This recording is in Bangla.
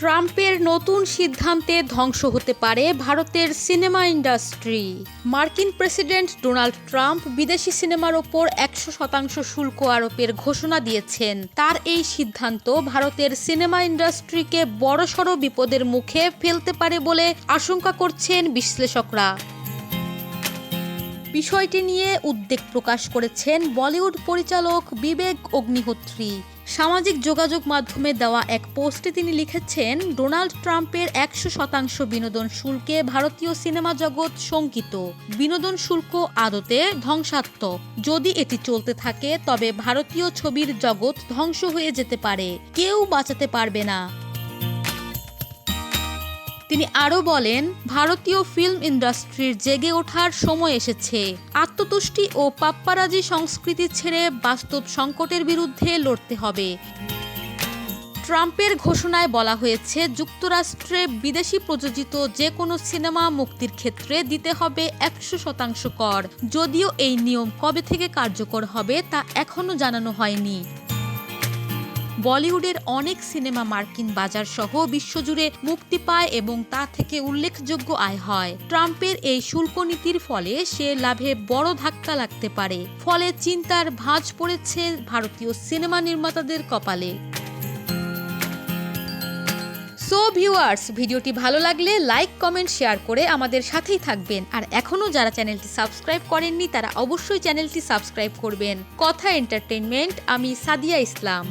ট্রাম্পের নতুন সিদ্ধান্তে ধ্বংস হতে পারে ভারতের সিনেমা ইন্ডাস্ট্রি। মার্কিন প্রেসিডেন্ট ডোনাল্ড ট্রাম্প বিদেশি সিনেমার ওপর একশো শতাংশ শুল্ক আরোপের ঘোষণা দিয়েছেন। তার এই সিদ্ধান্ত ভারতের সিনেমা ইন্ডাস্ট্রিকে বড়সড় বিপদের মুখে ফেলতে পারে বলে আশঙ্কা করছেন বিশ্লেষকরা। বিষয়টি নিয়ে উদ্বেগ প্রকাশ করেছেন বলিউড পরিচালক বিবেক অগ্নিহোত্রী। সামাজিক যোগাযোগ মাধ্যমে দেওয়া এক পোস্টে তিনি লিখেছেন, ডোনাল্ড ট্রাম্পের একশো শতাংশ বিনোদন শুল্কে ভারতীয় সিনেমা জগৎ শঙ্কিত। বিনোদন শুল্ক আদতে ধ্বংসাত্মক। যদি এটি চলতে থাকে, তবে ভারতীয় ছবির জগৎ ধ্বংস হয়ে যেতে পারে। কেউ বাঁচাতে পারবে না। তিনি আরও বলেন, ভারতীয় ফিল্ম ইন্ডাস্ট্রির জেগে ওঠার সময় এসেছে। আত্মতুষ্টি ও পাপ্পারাজি সংস্কৃতি ছেড়ে বাস্তব সংকটের বিরুদ্ধে লড়তে হবে। ট্রাম্পের ঘোষণায় বলা হয়েছে, যুক্তরাষ্ট্রে বিদেশি প্রযোজিত যে কোনো সিনেমা মুক্তির ক্ষেত্রে দিতে হবে একশো শতাংশ কর। যদিও এই নিয়ম কবে থেকে কার্যকর হবে তা এখনও জানানো হয়নি। বলিউডের অনেক সিনেমা মার্কিন বাজার সহ বিশ্বজুড়ে মুক্তি পায় এবং তা থেকে উল্লেখযোগ্য আয় হয়। ট্রাম্পের এই শুল্ক নীতির ফলে সে লাভে বড় ধাক্কা লাগতে পারে। ফলে চিন্তার ভাঁজ পড়েছে ভারতীয় সিনেমা নির্মাতাদের কপালে। সো ভিউয়ার্স ভিডিওটি ভালো লাগলে লাইক কমেন্ট শেয়ার করে আমাদের সাথেই থাকবেন। আর এখনও যারা চ্যানেলটি সাবস্ক্রাইব করেননি, তারা অবশ্যই চ্যানেলটি সাবস্ক্রাইব করবেন। কথা এন্টারটেনমেন্ট আমি সাদিয়া ইসলাম।